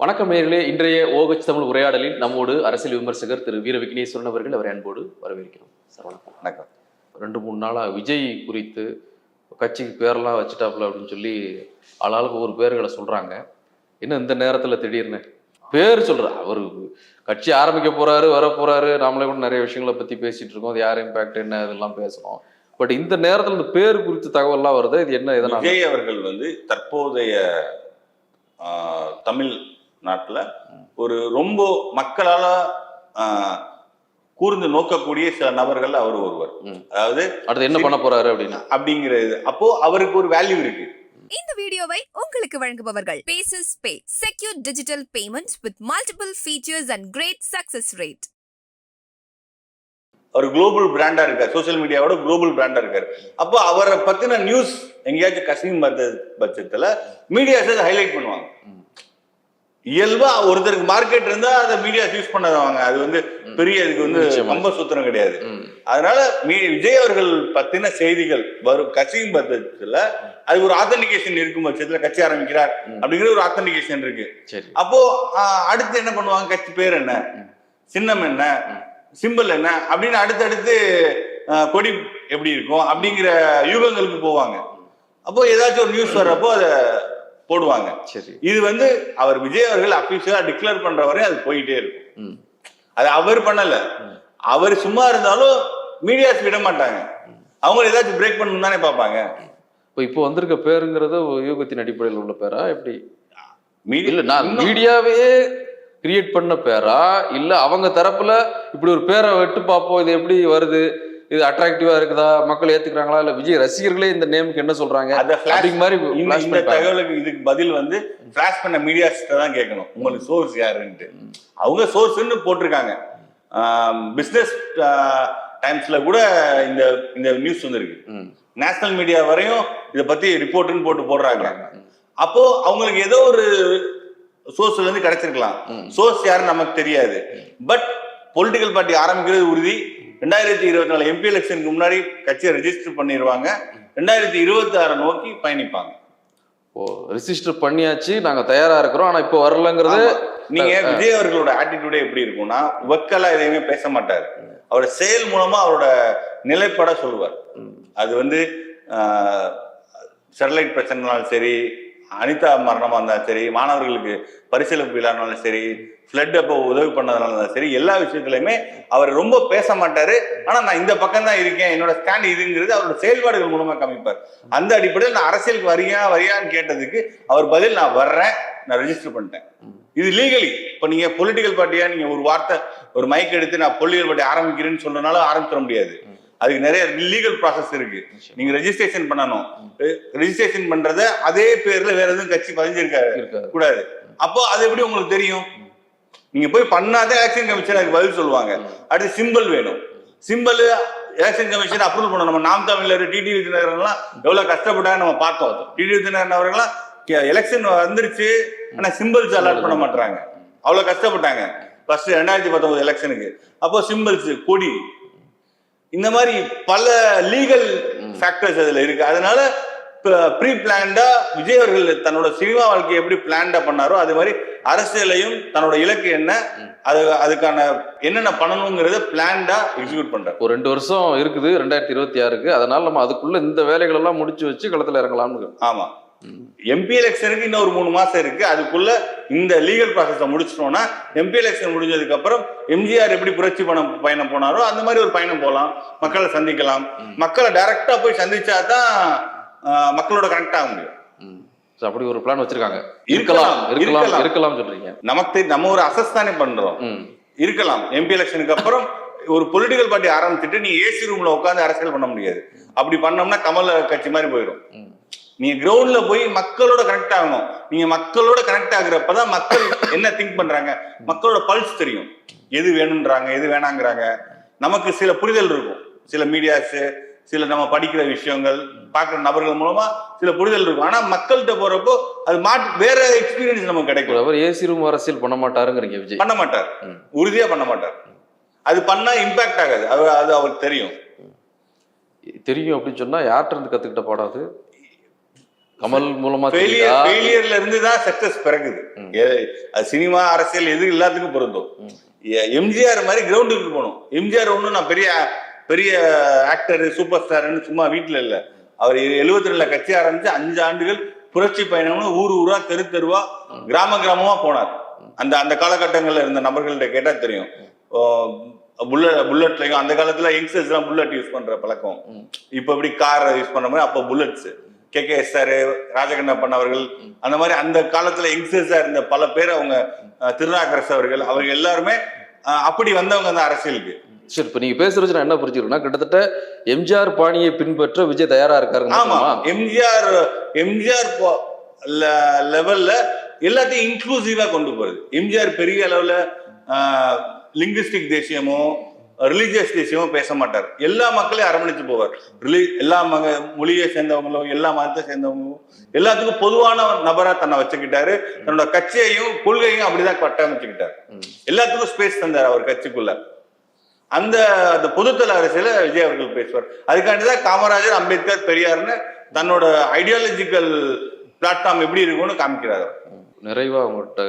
வணக்கம் நேர்களே இன்றைய ஓகச் தமிழ் உரையாடலில் நம்மோடு அரசியல் விமர்சகர் திரு வீர விக்னேஸ்வரன் அவர்கள் அவரை அன்போடு வரவேற்கிறோம். சார் வணக்கம். வணக்கம். ரெண்டு மூணு நாளா விஜய் குறித்து கட்சிக்கு பேரெல்லாம் வச்சுட்டாப்புல அப்படின்னு சொல்லி ஆளாளுக்கு ஒரு பேர்களை சொல்றாங்க. என்ன இந்த நேரத்துல திடீர்னு? பேர் சொல்ற அவரு கட்சி ஆரம்பிக்க போறாரு வர போறாரு. நாமளே கூட நிறைய விஷயங்களை பத்தி பேசிட்டு இருக்கோம். அது யார் இம்பாக்ட் என்ன இதெல்லாம் பேசணும் பட் இந்த நேரத்துல இந்த பேர் குறித்த தகவல்லாம் வருது? இது என்ன எதனால? விஜய் அவர்கள் வந்து தற்போதைய தமிழ் நாட்டுல ஒரு ரொம்ப மக்களால கூர்ந்து நோக்கக்கூடிய சில நபர்கள் அவர் ஒருவர். அதாவது அடுத்து என்ன பண்ண போறாரு அப்படின்னு? அப்படிங்கிறது அப்போ அவருக்கு ஒரு வேல்யூ இருக்கு. இந்த வீடியோவை உங்களுக்கு வழங்குபவர்கள் bases pay secure digital payments with multiple features and great success rate our global பிராண்டா இருக்காரு. சோஷியல் மீடியாவோட குளோபல் பிராண்டா இருக்காரு. அப்போ அவரை பத்தின நியூஸ் எங்கேயாச்சும் பட்ச- பட்சத்துல மீடியாஸ் ஹைலைட் பண்ணுவாங்க. இயல்பா ஒருத்தருக்கு மார்க்கெட் இருந்தா அதை மீடியாஸ் யூஸ் பண்ணாதவங்க அது வந்து பெரிய இதுக்கு வந்து. கம்ப சூத்திரம் கிடையாது. அதனால மீ- விஜய் அவர்கள் பத்தின செய்திகள் வரும். கட்சியும் பட்சத்துல அது ஒரு ஆத்தன்டிகேஷன் இருக்கும் பட்சத்துல கட்சி ஆரம்பிக்கிறார். அப்படிங்கிற ஒரு ஆத்தன்டிகேஷன் இருக்கு. அப்போ அடுத்து என்ன பண்ணுவாங்க? கட்சி பேர் என்ன. சின்னம் என்ன. சிம்பிள் என்ன? அப்படின்னு அடுத்தடுத்து கொடி எப்படி இருக்கும்? அப்படிங்கிற யூகங்களுக்கு போவாங்க. அப்போ ஏதாச்சும் ஒரு நியூஸ் வர்றப்போ அதை போடுவாங்க. சரி. இது வந்து அவர் விஜய் அவர்கள் அபிஷியலா டிக்ளேர் பண்ற வரை அது போயிட்டே இருக்கும். அது அவர் பண்ணல. அவர் சும்மா இருந்தாலும் மீடியாஸ் விட மாட்டாங்க. அவங்க ஏதாச்சும் பிரேக் பண்ணணும் தானே பார்ப்பாங்க. இப்போ இப்போ வந்திருக்க பேருங்கிறது யூகத்தின் அடிப்படையில் உள்ள பேரா? எப்படி? மீடியா நான் மீடியாவே கிரியேட் பண்ண பேரா? இல்ல அவங்க தரப்புல இப்படி ஒரு பேரை விட்டு பார்ப்போம் இது எப்படி வருது? இது அட்ராக்டிவா இருக்குதா? மக்கள் ஏத்துக்கிறாங்களா? இல்ல விஜய் ரசிகர்களே இந்த நேமுக்கு என்ன சொல்றாங்க? flash- அப்படிங்க மாதிரி இந்த. தகவலுக்கு இதுக்கு பதில் வந்து ஃபிளாஷ் பண்ண மீடியாஸ் தான் கேட்கணும். உங்களுக்கு சோர்ஸ் யாருன்ட்டு. அவங்க சோர்ஸ்னு போட்டிருக்காங்க. பிசினஸ் டைம்ஸ்ல கூட இந்த இந்த நியூஸ் வந்திருக்கு. நேஷனல் மீடியா வரையும் இதை பத்தி ரிப்போர்ட்னு போட்டு போடுறாங்க. அப்போ அவங்களுக்கு ஏதோ ஒரு சோர்ஸ்ல இருந்து கிடைச்சிருக்கலாம். சோர்ஸ் யாருன்னு நமக்கு தெரியாது. பட் பொலிட்டிக்கல் பார்ட்டி ஆரம்பிக்கிறது உறுதி. ரெண்டாயிரத்தி இருபத்தி நாலு எம்பி எலெக்ஷனுக்கு முன்னாடி கட்சியை ரெஜிஸ்டர் பண்ணிடுவாங்க ரெண்டாயிரத்தி இருபத்தி ஆறை நோக்கி பயணிப்பாங்க. ஓ ரெஜிஸ்டர் பண்ணியாச்சு. நாங்க தயாரா இருக்கிறோம். ஆனா இப்போ வரலங்கிறது. நீங்க விஜய் அவர்களோட ஆட்டிடியூடே எப்படி இருக்கும்னா வக்கலா எதையுமே பேச மாட்டாரு. அவரோட செயல் மூலமா அவரோட நிலைப்பாட சொல்லுவார். அது வந்து ஸ்டெர்லைட் பிரச்சனைனாலும் சரி அனிதா மரணமா இருந்தாலும் சரி மாணவர்களுக்கு பரிசீலிப்பு இல்லாதனாலும் சரி ஃப்ளட் அப்போ உதவி பண்ணதுனால இருந்தாலும் சரி எல்லா விஷயத்துலையுமே அவர் ரொம்ப பேச மாட்டார். ஆனால் நான் இந்த பக்கம் தான் இருக்கேன் என்னோட ஸ்டாண்ட் இதுங்கிறது அவரோட செயல்பாடுகள் மூலமாக காமிப்பார். அந்த அடிப்படையில் நான் அரசியலுக்கு வரியா வரியான்னு கேட்டதுக்கு அவர் பதில் நான் வர்றேன் நான் ரெஜிஸ்டர் பண்ணிட்டேன். இது லீகலி இப்போ நீங்க பொலிட்டிக்கல் பார்ட்டியாக நீங்கள் ஒரு வார்த்தை ஒரு மைக் எடுத்து நான் பொலிட்டிக்கல் பார்ட்டி ஆரம்பிக்கிறேன்னு சொல்றதுனால ஆரம்பிச்சிட முடியாது. அதுக்கு நிறைய லீகல் ப்ராசஸ் இருக்கு. நீங்க ரெஜிஸ்ட்ரேஷன் பண்ணணும். ரெஜிஸ்ட்ரேஷன் பண்றத அதே பேர்ல வேற எதுவும் கட்சி பதிஞ்சிருக்காரு கூடாது. அப்போ அது எப்படி உங்களுக்கு தெரியும்? நீங்க போய் பண்ணாதே எலெக்ஷன் கமிஷன் அதுக்கு பதில் சொல்லுவாங்க. அடுத்து சிம்பிள் வேணும். சிம்பிள் எலெக்ஷன் கமிஷன் அப்ரூவல் பண்ணணும். நம்ம நாம் தமிழர் டிடி விதிநகர்லாம் எவ்வளவு கஷ்டப்பட்டாங்க நம்ம பார்த்தோம். டிடி விதிநகர் அவர்கள்லாம் எலெக்ஷன் வந்துருச்சு. ஆனா சிம்பிள்ஸ் அலாட் பண்ண மாட்டாங்க அவ்வளவு கஷ்டப்பட்டாங்க. ஃபர்ஸ்ட் ரெண்டாயிரத்தி பத்தொன்பது எலெக்ஷனுக்கு அப்போ சிம்பிள்ஸ் கொடி. இந்த மாதிரி பல லீகல் ஃபேக்டர்ஸ் அதுல இருக்கு. அதனால ப்ரீ பிளான்டா விஜய் அவர்கள் தன்னோட சினிமா வாழ்க்கையை எப்படி பிளான்டா பண்ணாரோ அது மாதிரி அரசியலையும் தன்னோட இலக்கு என்ன அது அதுக்கான என்னென்ன பண்ணணுங்கிறத பிளான்டா எக்ஸிக்யூட் பண்றாரு. ஒரு ரெண்டு வருஷம் இருக்குது ரெண்டாயிரத்தி இருபத்தி ஆறுக்கு. அதனால நம்ம அதுக்குள்ள இந்த வேலைகள் எல்லாம் முடிச்சு வச்சு களத்துல இறங்கலாம்னு ஆமா. எம்பி எலெக்ஷனுக்கு இன்னும் ஒரு மூணு மாசம் இருக்கு. அதுக்குள்ள இந்த லீகல் ப்ராசஸை முடிச்சிட்டோம்னா எம்பி எலெக்ஷன் முடிஞ்சதுக்கு அப்புறம் எம்ஜிஆர் எப்படி புரட்சி பணம் பயணம் போனாரோ அந்த மாதிரி ஒரு பயணம் போகலாம் மக்களை சந்திக்கலாம். மக்களை டைரக்டா போய் சந்திச்சா தான் மக்களோட கனெக்ட் ஆக முடியும். அப்படி ஒரு பிளான் வச்சிருக்காங்க. இருக்கலாம், இருக்கலாம் இருக்கலாம் சொல்றீங்க. நமக்கு நம்ம ஒரு அசஸ் தானே பண்றோம். இருக்கலாம். எம்பி எலெக்ஷனுக்கு அப்புறம் ஒரு பொலிட்டிக்கல் பார்ட்டி ஆரம்பிச்சுட்டு நீ ஏசி ரூம்ல உட்காந்து அரசியல் பண்ண முடியாது. அப்படி பண்ணோம்னா கமல் கட்சி மாதிரி போயிடும். நீங்க கிரவுண்ட்ல போய் மக்களோட கனெக்ட் ஆகணும். நீங்க மக்களோட கனெக்ட் ஆகுறப்பதான் மக்கள் என்ன திங்க் பண்றாங்க? மக்களோட பல்ஸ் தெரியும். எது வேணும்ன்றாங்க எது வேணாங்கிறாங்க. நமக்கு சில புரிதல் இருக்கும். சில மீடியாஸ் சில நம்ம படிக்கிற விஷயங்கள் பார்க்குற நபர்கள் மூலமா சில புரிதல் இருக்கும். ஆனா மக்கள்கிட்ட போறப்போ அது மாட்டு வேற எக்ஸ்பீரியன்ஸ் நமக்கு கிடைக்கும். அவர் ஏசி ரூம் அரசியல் பண்ண மாட்டாருங்கிறீங்க விஜய். பண்ண மாட்டார். உறுதியா பண்ண மாட்டார். அது பண்ணா இம்பாக்ட் ஆகாது. அது அது அவருக்கு தெரியும். தெரியும் அப்படின்னு சொன்னா யார்கிட்ட இருந்து கத்துக்கிட்ட பாடாது கமல் மூலமா? ஃபெயிலியர்ல இருந்து தான் சக்சஸ் பிறகுது அது சினிமா அரசியல் எது எல்லாத்துக்கும் பொருந்தும். எம்ஜிஆர் மாதிரி கிரவுண்டுக்கு போகணும். எம்ஜிஆர் ஒன்றும் நான் பெரிய பெரிய ஆக்டர் சூப்பர் ஸ்டார்னு சும்மா வீட்டில் இல்லை. அவர் எழுபத்தி ரெண்டுல கட்சி ஆரம்பிச்சு அஞ்சு ஆண்டுகள் புரட்சி பயணம்னு ஊர் ஊரா தெரு தெருவா. கிராம கிராமமா போனார். அந்த அந்த காலகட்டங்கள்ல இருந்த நபர்கள்ட்ட கேட்டா தெரியும். புல்லட் புல்லட்லயும் அந்த காலத்துல யங்ஸ்டர்ஸ் எல்லாம் புல்லட் யூஸ் பண்ற பழக்கம். இப்ப எப்படி கார் யூஸ் பண்ற மாதிரி அப்ப bullets K K S sir Rajakannappan அவர்கள் அந்த மாதிரி அந்த காலத்துல யங்ஸ்டர்ஸா இருந்த பல பேர் அவங்க அஹ், திருநாக்கரசு அவர்கள் அவர்கள் எல்லாருமே அப்படி வந்தவங்க அந்த அரசியலுக்கு. சரி இப்ப நீங்க பேசுறது நான் என்ன புரிஞ்சுக்கிறேன்னா கிட்டத்தட்ட எம்ஜிஆர் பாணியை பின்பற்ற விஜய் தயாரா இருக்காருங்க ஆமா எம்ஜிஆர் எம்ஜிஆர் லெவல்ல எல்லாத்தையும் இன்க்ளூசிவா கொண்டு போறது. எம்ஜிஆர் பெரிய அளவுல லிங்குஸ்டிக் தேசியமோ ரிலீஜியஸ் தேசியமோ பேச மாட்டார் எல்லா மக்களையும் அரவணைச்சு போவார். ரிலி எல்லா மக மொழியை சேர்ந்தவங்களும் எல்லா மதத்தை சேர்ந்தவங்களும் எல்லாத்துக்கும் பொதுவான நபரா தன்னை வச்சுக்கிட்டாரு. தன்னோட கட்சியையும் கொள்கையும் அப்படிதான் கட்டமைச்சுக்கிட்டார். எல்லாத்துக்கும் ஸ்பேஸ் தந்தார் அவர் கட்சிக்குள்ள. அந்த அந்த பொதுத்தல அரசியல விஜய் அவர்கள் பேசுவார். அதுக்காண்டி தான் காமராஜர் அம்பேத்கர் பெரியார்னு தன்னோட ஐடியாலஜிக்கல் பிளாட்ஃபார்ம் எப்படி இருக்கும்னு காமிக்கிறார். நிறைவா உங்கள்கிட்ட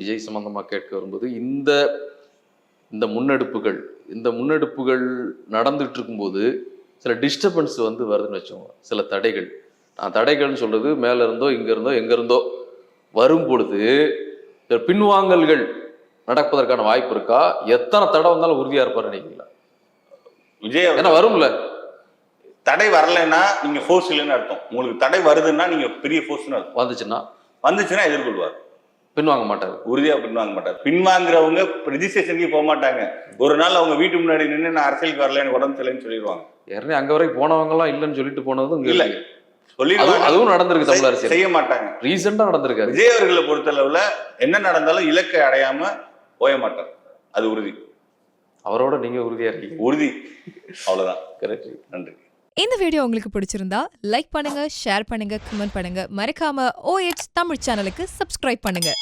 விஜய் சம்பந்தமா கேட்க வரும்போது இந்த இந்த முன்னெடுப்புகள் இந்த முன்னெடுப்புகள் நடந்துட்டு இருக்கும்போது சில டிஸ்டர்பன்ஸ் வந்து வருதுன்னு வச்சோங்க சில தடைகள். நான் தடைகள்னு சொல்றது மேல இருந்தோ இங்க இருந்தோ எங்க இருந்தோ வரும் பொழுது பின்வாங்கல்கள் நடப்பதற்கான வாய்ப்பு இருக்கா? எத்தனை தடை வந்தாலும் உறுதியா இருப்பாரு நினைக்கிறீங்களா? விஜய் ஏன்னா வரும்ல. தடை வரலைன்னா நீங்க ஃபோர்ஸ் இல்லைன்னு அர்த்தம். உங்களுக்கு தடை வருதுன்னா நீங்க பெரிய ஃபோர்ஸ்னு அர்த்தம். வந்துச்சுன்னா? வந்துச்சுன்னா எதிர்கொள்வார். பின்வாங்க மாட்டாரு. உறுதியா பின்வாங்க மாட்டார். பின்வாங்குறவங்க ரெஜிஸ்ட்ரேஷனுக்கு போக மாட்டாங்க. ஒரு நாள் அவங்க வீட்டு முன்னாடி நின்று நான் அரசியலுக்கு வரல எனக்கு உடம்பு சரியில்லைன்னு சொல்லிடுவாங்க. ஏற்கனவே அங்க வரைக்கும் போனவங்க எல்லாம் இல்லைன்னு சொல்லிட்டு போனதும் இல்ல. சொல்லிடுவாங்க. அதுவும் நடந்திருக்கு தமிழ் செய்- அரசியல். செய்ய மாட்டாங்க. ரீசெண்டா நடந்திருக்காரு. விஜய் அவர்களை பொறுத்தளவுல என்ன நடந்தாலும் இலக்கை அடையாம போய மாட்டார். அது உறுதி. அவரோட நீங்க உறுதியா இருக்கீங்க. உறுதி. அவ்வளவுதான். கரெக்ட் நன்றி. இந்த வீடியோ உங்களுக்கு பிடிச்சிருந்தா லைக் பண்ணுங்க ஷேர் பண்ணுங்க கமெண்ட் பண்ணுங்க. மறக்காம OH தமிழ் சேனலுக்கு சப்ஸ்கிரைப் பண்ணுங்க.